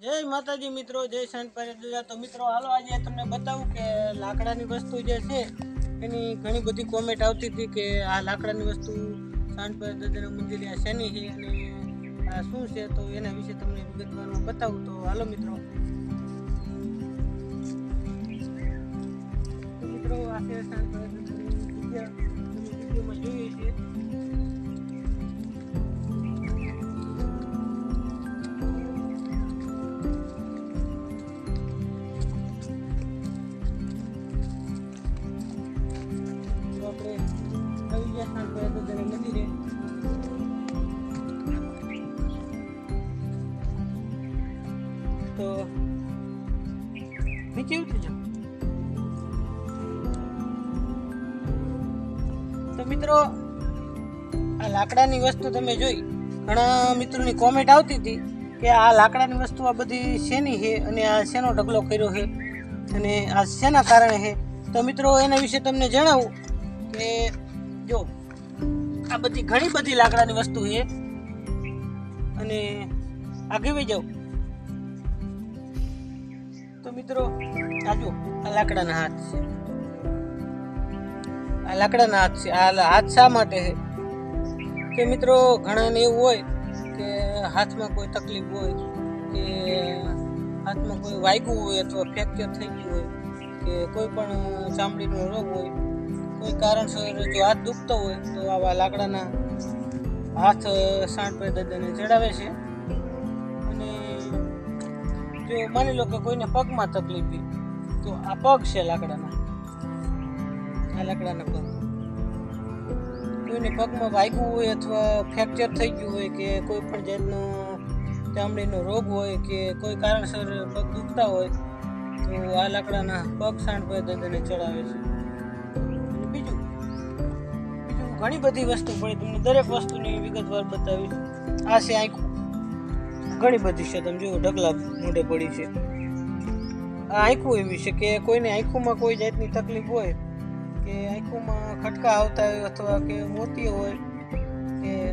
જય માતાજી મિત્રો, જય શાંત પારેજા તો મિત્રો, હાલો આજે તમને બતાવું કે લાકડાની વસ્તુ જે છે, એની ઘણી બધી કોમેન્ટ આવતી હતી કે આ લાકડાની વસ્તુ શાંત પારેજાના મંદિરે આ શેની છે અને આ શું છે? તો એના વિશે તમને વિગતવારમાં બતાવું. તો હાલો મિત્રો. મિત્રો, આ છે શાંત પારેજાની જગ્યા. આપણે આવી ગયા શાંત પારેજાના મંદિરે તો નીચે ઉતરી જાઓ તો મિત્રો, આ લાકડાની વસ્તુ તમે જોઈ. ઘણા મિત્રોની કોમેન્ટ આવતી હતી કે આ લાકડાની વસ્તુ આ બધી શેની છે અને આ શેનો ઢગલો કર્યો છે અને આ શેના કારણે છે? તો મિત્રો, એના વિશે તમને જણાવું. કે જો, આ બધી ઘણી બધી લાકડાની વસ્તુ છે. અને આગળ જાઓ તો મિત્રો, આ જો, આ લાકડાના હાથ છે. આ લાકડાના હાથ છે. આ હાથ શા માટે છે? કે મિત્રો, ઘણાને એવું હોય કે હાથમાં કોઈ તકલીફ હોય, કે હાથમાં કોઈ વાગ્યું હોય અથવા ફ્રેક્ચર થઈ ગયું હોય, કે કોઈ પણ ચામડીનો રોગ હોય કોઈ કારણસર જો હાથ દુખતો હોય, તો આવા લાકડાના હાથ સાંઠભાઈ દાદાને ચડાવે છે. અને જો માની લો કે કોઈને પગમાં તકલીફ તો આ પગ છે લાકડાના. આ લાકડાના પગ. કોઈને પગમાં વાગ્યું હોય અથવા ફ્રેક્ચર થઈ ગયું હોય કે કોઈ પણ જાતનો ચામડીનો રોગ હોય કે કોઈ કારણસર પગ દુખતા હોય, તો આ લાકડાના પગ સાંઠભાઈ દાદાને ચડાવે છે. ઘણી બધી વસ્તુ પડી. તમને દરેક વસ્તુની વિગતવાર બતાવીશ. આ છે આંખું. ઘણી બધી છે. તમે જુઓ, ઢગલા મોઢે પડી છે. આ આંખું એવી છે કે કોઈને આંખોમાં કોઈ જાતની તકલીફ હોય, કે આંખોમાં ખટકા આવતા હોય અથવા કે મોતી હોય, કે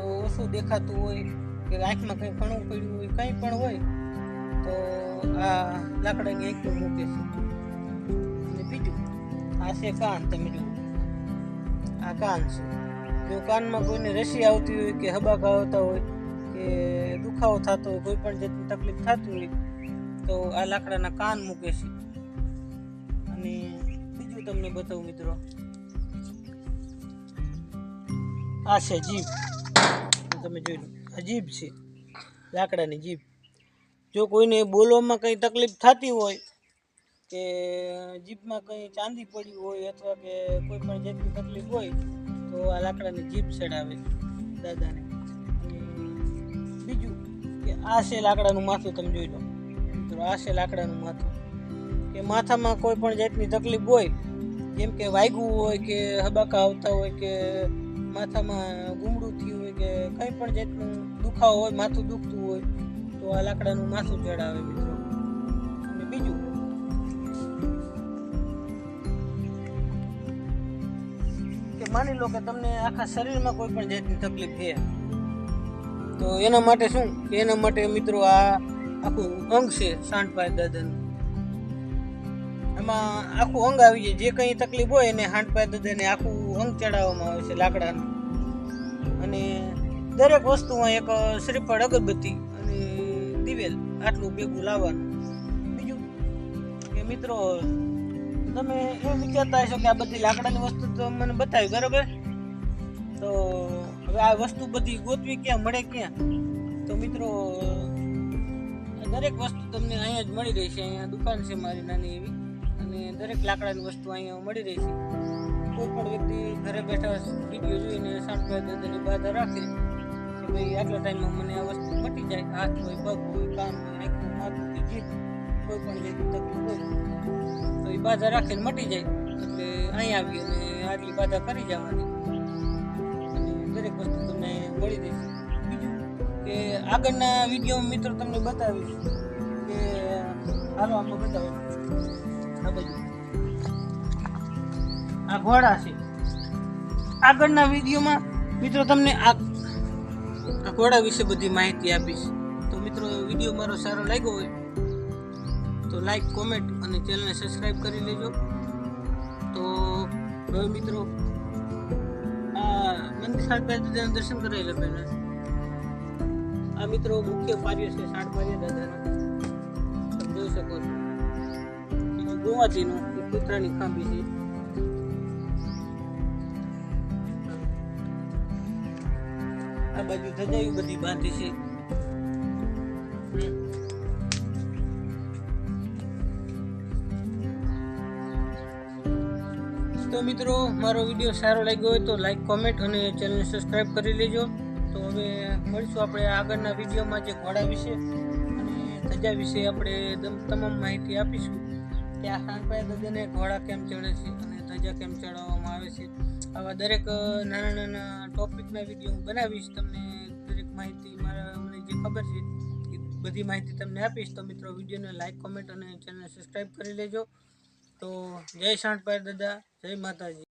ઓછું દેખાતું હોય, કે આંખમાં કંઈ ઘણું પડ્યું હોય, કંઈ પણ હોય, તો આ લાકડાની આંખું મૂકે છે. બીજું, આ છે કાન. તમે જુઓ. આ કાન છે. જો કાનમાં કોઈને રસી આવતી હોય કે હબાકા આવતા હોય કે દુખાવો થતો હોય, કોઈ પણ જાતની તકલીફ થતી હોય, તો આ લાકડાના કાન મૂકે છે. અને બીજું તમને બતાવું મિત્રો. આ છે જીભ. તમે જોઈ લો, આ જીભ છે, લાકડાની જીભ. જો કોઈને બોલવામાં કંઈ તકલીફ થતી હોય કે જીભમાં કંઈ ચાંદી પડી હોય અથવા કે કોઈ પણ જાતની તકલીફ હોય, તો આ લાકડાની જીભ ચડાવે દાદાને. બીજું કે આ છે લાકડાનું માથું, તમે જોઈ લો. મિત્રો, આ છે લાકડાનું માથું. કે માથામાં કોઈ પણ જાતની તકલીફ હોય, જેમ કે વાયગું હોય કે હબાકા આવતા હોય કે માથામાં ગુમડું થયું હોય કે કંઈ પણ જાતનું દુખાવો હોય, માથું દુખતું હોય, તો આ લાકડાનું માથું ચડાવે, મિત્રો. કે માની લો કે તમને આખા શરીરમાં કોઈ પણ જાતની તકલીફ છે. તો એના માટે શું? કે એના માટે મિત્રો આ આખું અંગ છે સાંઠભાઈ દાદાનું. એમાં આખું અંગ આવી જાય. જે કંઈ તકલીફ હોય એને હાંડભાઈ દાદાને આખું અંગ ચડાવવામાં આવે છે લાકડાનું. અને દરેક વસ્તુમાં એક શ્રીફળ અગરબત્તી અને દિવેલ આટલું ભેગું લાવવાનું. બીજું કે મિત્રો તમે એમ વિચારતા હશો કે આ બધી લાકડાની વસ્તુ તો મને બતાવી, બરાબર? તો હવે આ વસ્તુ બધી ગોતવી ક્યાં, મળે ક્યાં? તો મિત્રો, દરેક વસ્તુ તમને અહીંયા જ મળી રહેશે. અહીંયા દુકાન છે મારી નાની એવી. અને દરેક લાકડાની વસ્તુ અહીંયા મળી રહેશે. કોઈ પણ વ્યક્તિ ઘરે બેઠા વીડિયો જોઈને સાંઠભાઈ દાદાની બાધા રાખે કે ભાઈ આટલા ટાઈમમાં મને આ વસ્તુ મટી જાય. હાથ હોય પગ હોય કાન હોય આંખું માથું કે જીભ કોઈ પણ જાતની તકલીફ હોય. તો એ બાધા રાખીને મટી જાય. એટલે અહીં આવી અને આટલી બાધા કરી જવાની. અને દરેક વસ્તુ તમને મળી રહેશે બીજું કે આગળના વીડિયો મિત્રો તમને બતાવીશ કે હાલો આમાં બતાવો. આ બધું આ ઘોડા છે. આગળના વિડીયોમાં મિત્રો તમને આ ઘોડા વિશે બધી માહિતી આપીશ. તો મિત્રો વીડિયો મારો સારો લાગ્યો હોય તો લાઈક કોમેન્ટ અને ચેનલને સબસ્ક્રાઈબ કરી લેજો. તો હવે મિત્રો, આ મંદિર સાંડપાય દાદાના દર્શન કરાવી લે પહેલા. આ મિત્રો મુખ્ય કાર્ય છે સાંડપાય દાદાનો. તમે જોઈ શકો છો. કુતરાની કૂતરાની ખાંભી છે. આ બાજુ ધજાયું બધી બાંધી છે. તો મિત્રો, મારો વીડિયો સારો લાગ્યો હોય તો લાઈક કોમેન્ટ અને ચેનલને સબસ્ક્રાઈબ કરી લેજો. તો હવે મળીશું આપણે આગળના વિડીયોમાં જે ઘોડા વિશે અને ધજા વિશે આપણે તમામ માહિતી આપીશું. કે આ ખાનપાઈ ધજાને ઘોડા કેમ ચડે છે અને ધજા કેમ ચડાવવામાં આવે છે. આવા દરેક નાના નાના ટોપિકના વીડિયો હું બનાવીશ. તમને દરેક માહિતી મારા મને જે ખબર છે એ બધી માહિતી તમને આપીશ. તો મિત્રો, વિડીયોને લાઈક કોમેન્ટ અને ચેનલ સબસ્ક્રાઈબ કરી લેજો. તો જય શાંત દાદા જય માતાજી.